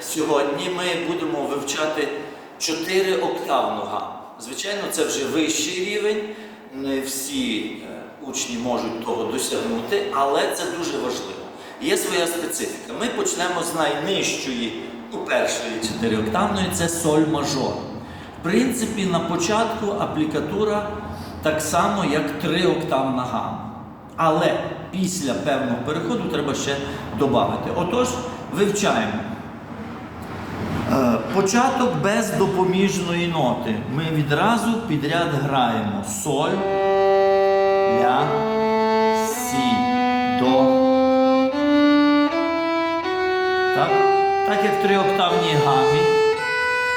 сьогодні ми будемо вивчати чотири октавну гаму. Звичайно, це вже вищий рівень. Не всі е, учні можуть того досягнути, але це дуже важливо. Є своя специфіка. Ми почнемо з найнижчої, ну, першої чотирьоктавної це соль мажор. В принципі, на початку аплікатура так само, як триоктавна гама. Але після певного переходу треба ще додати. Отож, вивчаємо. Е, Початок без допоміжної ноти. Ми відразу підряд граємо соль, ля, сі, до. Так, так як в триоктавній гамі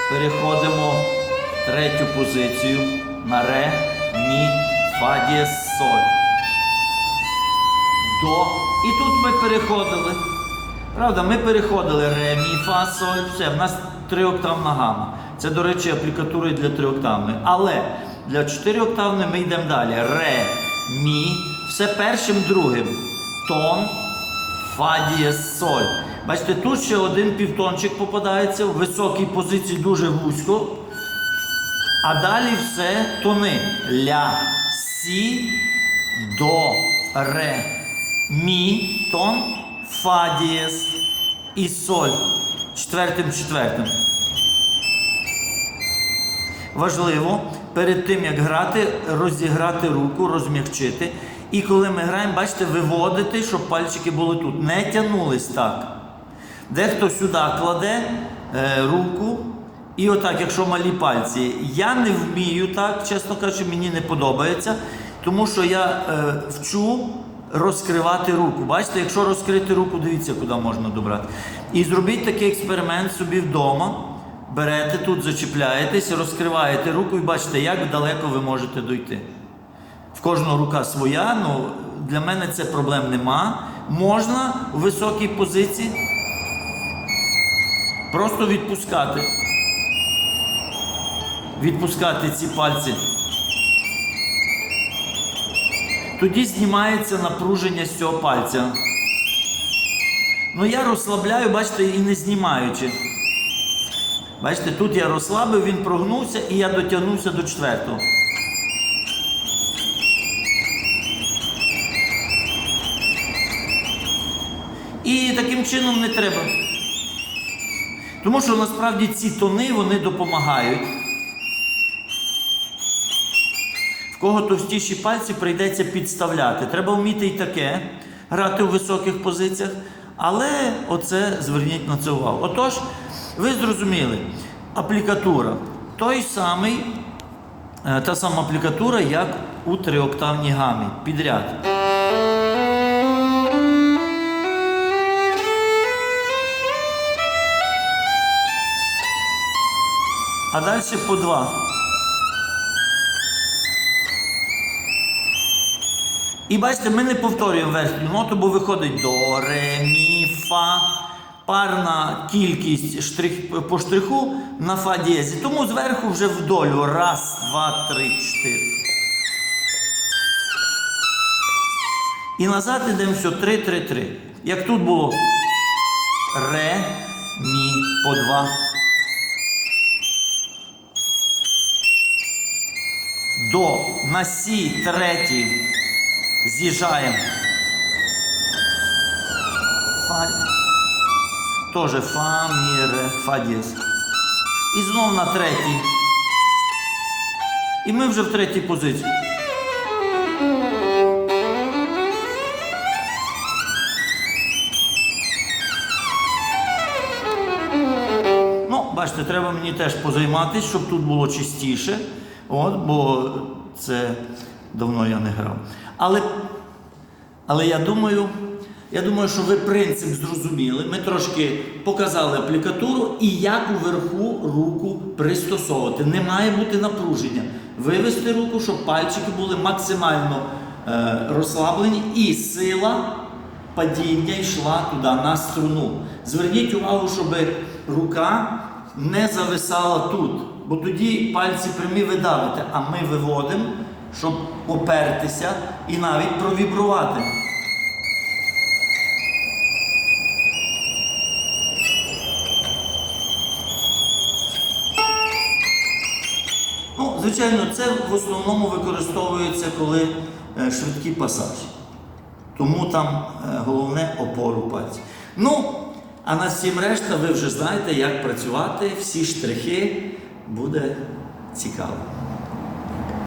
переходимо в третю позицію на ре, мі, фа дієс, соль. До. І тут ми переходили. Правда, ми переходили ре, мі, фа, соль, все, в нас триоктавна гама. Це, до речі, аплікатури для триоктавної. Але для чотирьоктавної ми йдемо далі. Ре, мі, все першим, другим. Тон, фа, дієс, соль. Бачите, тут ще один півтончик попадається в високій позиції дуже вузько. А далі все тони. Ля, сі, до, ре, мі, тон, фа дієс і соль. Четвертим четвертим. Важливо перед тим, як грати, розіграти руку, розм'якчити. І коли ми граємо, бачите, виводити, щоб пальчики були тут. Не тягнулись так. Дехто сюди кладе е, руку, і отак, якщо малі пальці. Я не вмію так, чесно кажучи, мені не подобається, тому що я е, вчу розкривати руку. Бачите, якщо розкрити руку, дивіться, куди можна добрати. І зробіть такий експеримент собі вдома. Берете тут, зачіпляєтесь, розкриваєте руку і бачите, як далеко ви можете дойти. В кожного рука своя, ну для мене це проблем нема. Можна у високій позиції просто відпускати. Відпускати ці пальці. Тоді знімається напруження з цього пальця. Ну я розслабляю, бачите, і не знімаючи. Бачите, тут я розслабив, він прогнувся і я дотягнувся до четвертого. І таким чином не треба. Тому що насправді ці тони вони допомагають. Кого товстіші пальці прийдеться підставляти. Треба вміти і таке грати у високих позиціях. Але оце зверніть на це увагу. Отож, ви зрозуміли, аплікатура той самий, е, та сама аплікатура, як у триоктавній гамі. Підряд. А далі по два. І бачите, ми не повторюємо верхню ноту, бо виходить до, ре, мі, фа. Парна кількість штрих, по штриху на фа дієзі. Тому зверху вже вдолю. Раз, два, три, чотири. І назад йдемо все три, три, три. Як тут було ре, мі, по два. До на сі третій з'їжджаємо. Фа. Тоже фа, мі, ре, фа дієс. І знов на третій. І ми вже в третій позиції. Ну, бачите, треба мені теж позайматися, щоб тут було чистіше. От, бо це давно я не грав. Але, але я думаю, я думаю, що ви принцип зрозуміли. Ми трошки показали аплікатуру і як уверху руку пристосовувати. Не має бути напруження. Вивести руку, щоб пальчики були максимально е, розслаблені, і сила падіння йшла туди на струну. Зверніть увагу, щоб рука не зависала тут, бо тоді пальці прямі ви давите, а ми виводимо, щоб опертися і навіть провібрувати. Ну, Звичайно, це в основному використовується, коли е, швидкі пасажі. Тому там е, головне опору пальців. Ну, а на всім решта ви вже знаєте, як працювати, всі штрихи буде цікаво.